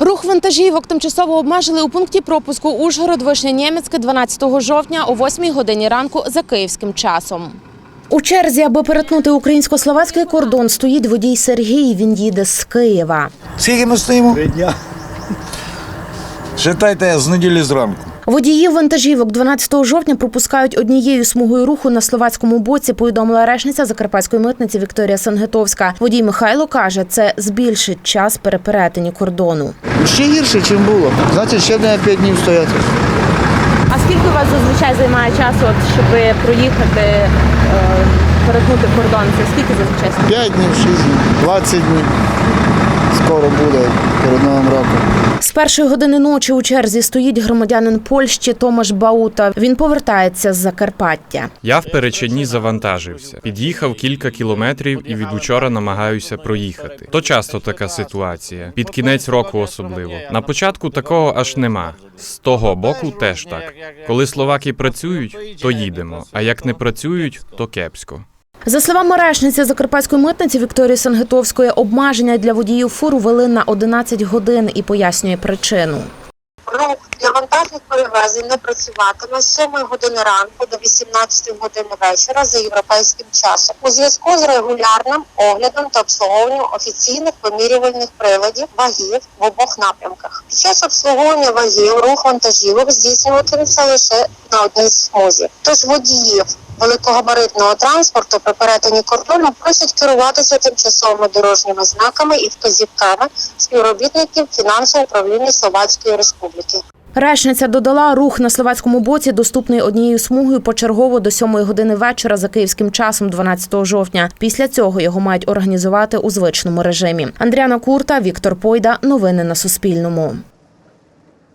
Рух вантажівок тимчасово обмежили у пункті пропуску Ужгород Вишня Нємецьке 12 жовтня о 8 годині ранку за київським часом. У черзі, аби перетнути українсько-словацький кордон, стоїть водій Сергій. Він їде з Києва. Скільки ми стоїмо? Три дня. Читайте з неділі зранку. Водіїв вантажівок 12 жовтня пропускають однією смугою руху на словацькому боці. Повідомила речниця закарпатської митниці Вікторія Сангетовська. Водій Михайло каже, це збільшить час переперетині кордону. Ще гірше, ніж було. Значить, ще на 5 днів стояти. А скільки у вас зазвичай займає часу, от, щоб проїхати, е, перетнути кордон? Це скільки зазвичай? 5 днів, 6 днів, 20 днів. Скоро буде перед Новим роком. З першої години ночі у черзі стоїть громадянин Польщі Томаш Баута. Він повертається з Закарпаття. Я в Перечині завантажився. Під'їхав кілька кілометрів і від учора намагаюся проїхати. То часто така ситуація. Під кінець року особливо. На початку такого аж нема. З того боку теж так. Коли словаки працюють, то їдемо. А як не працюють, то кепсько. За словами речниці закарпатської митниці Вікторії Сангетовської, обмеження для водіїв фуру вели на 11 годин і пояснює причину. Для перевезень не працюватиме з 7 години ранку до 18 години вечора за європейським часом у зв'язку з регулярним оглядом та обслуговуванням офіційних вимірювальних приладів вагів в обох напрямках. Під час обслуговування вагів рух вантажівок здійснюватиметься лише на одній смузі. Тож водіїв великогабаритного транспорту при перетині кордону просять керуватися тимчасовими дорожніми знаками і вказівками співробітників фінансового управління Словацької Республіки. Речниця додала, рух на словацькому боці доступний однією смугою почергово до 7 години вечора за київським часом 12 жовтня. Після цього його мають організувати у звичному режимі. Андріана Курта, Віктор Пойда. Новини на Суспільному.